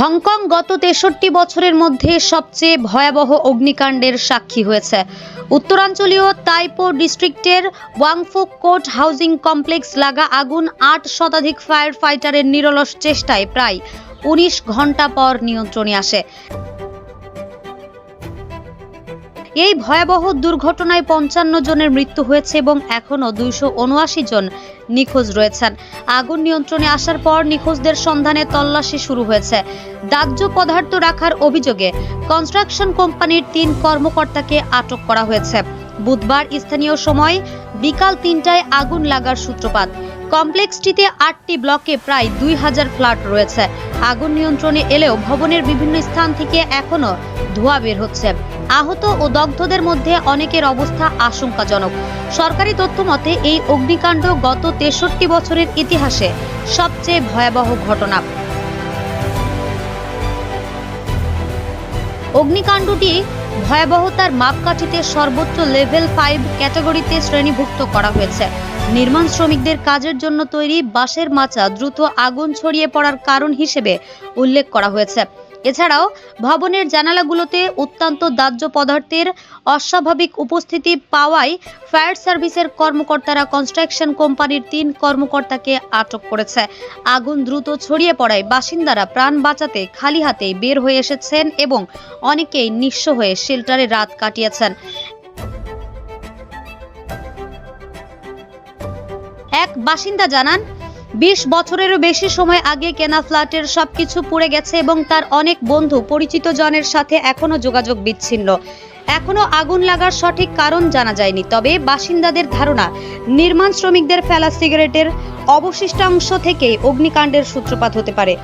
Hong Kong গত তেষট্টি বছরের মধ্যে সবচেয়ে ভয়াবহ অগ্নিকাণ্ডের সাক্ষী হয়েছে। উত্তরাঞ্চলীয় তাইপো ডিস্ট্রিক্টের ওয়াংফুক কোর্ট হাউজিং কমপ্লেক্স লাগা আগুন আট শতাধিক ফায়ার ফাইটারের নিরলস চেষ্টায় প্রায় উনিশ ঘণ্টা পর নিয়ন্ত্রণে আসে। এই ভয়াবহ দুর্ঘটনায় পঞ্চান্ন জনের মৃত্যু হয়েছে এবং এখনও দুইশো উনআশি জন নিখোঁজ রয়েছেন। আগুন নিয়ন্ত্রণে আসার পর নিখোঁজদের সন্ধানে তল্লাশি শুরু হয়েছে। দাহ্য পদার্থ রাখার অভিযোগে কনস্ট্রাকশন কোম্পানির তিন কর্মকর্তাকে আটক করা হয়েছে। বুধবার স্থানীয় সময় বিকাল তিনটায় আগুন লাগার সূত্রপাত। কমপ্লেক্সটিতে আটটি ব্লকে প্রায় দুই হাজার ফ্ল্যাট রয়েছে। আগুন নিয়ন্ত্রণে এলেও ভবনের বিভিন্ন স্থান থেকে এখনও ধোঁয়া বের হচ্ছে। আহত ও দগ্ধদের মধ্যে অনেকের অবস্থা আশঙ্কাজনক। সরকারি তথ্য মতে এই অগ্নিকাণ্ড গত তেষট্টি বছরের ইতিহাসে সবচেয়ে ভয়াবহ ঘটনা। অগ্নিকাণ্ডটি ভয়াবহতার মাপকাঠিতে সর্বোচ্চ লেভেল ফাইভ ক্যাটাগরিতে শ্রেণীভুক্ত করা হয়েছে। নির্মাণ শ্রমিকদের কাজের জন্য তৈরি বাঁশের মাচা দ্রুত আগুন ছড়িয়ে পড়ার কারণ হিসেবে উল্লেখ করা হয়েছে। এছাড়াও ভবনের জানালাগুলোতে অত্যন্ত দাহ্য পদার্থের অস্বাভাবিক উপস্থিতি পাওয়ায় ফায়ার সার্ভিসের কর্মকর্তারা কনস্ট্রাকশন কোম্পানির তিন কর্মকর্তাকে আটক করেছে। আগুন দ্রুত ছড়িয়ে পড়ায় বাসিন্দারা প্রাণ বাঁচাতে খালি হাতে বের হয়ে এসেছেন এবং অনেকেই নিঃস্ব হয়ে শেল্টারে রাত কাটিয়েছেন। এক বাসিন্দা জানান বিশ বছরেরও বেশি সময় আগে কেনা ফ্ল্যাটের সবকিছু পুড়ে গেছে এবং তার অনেক বন্ধু পরিচিত জনের সাথে এখনও যোগাযোগ বিচ্ছিন্ন। এখনও আগুন লাগার সঠিক কারণ জানা যায়নি, তবে বাসিন্দাদের ধারণা, নির্মাণ শ্রমিকদের ফেলা সিগারেটের অবশিষ্টাংশ থেকে অগ্নিকাণ্ডের সূত্রপাত হতে পারে।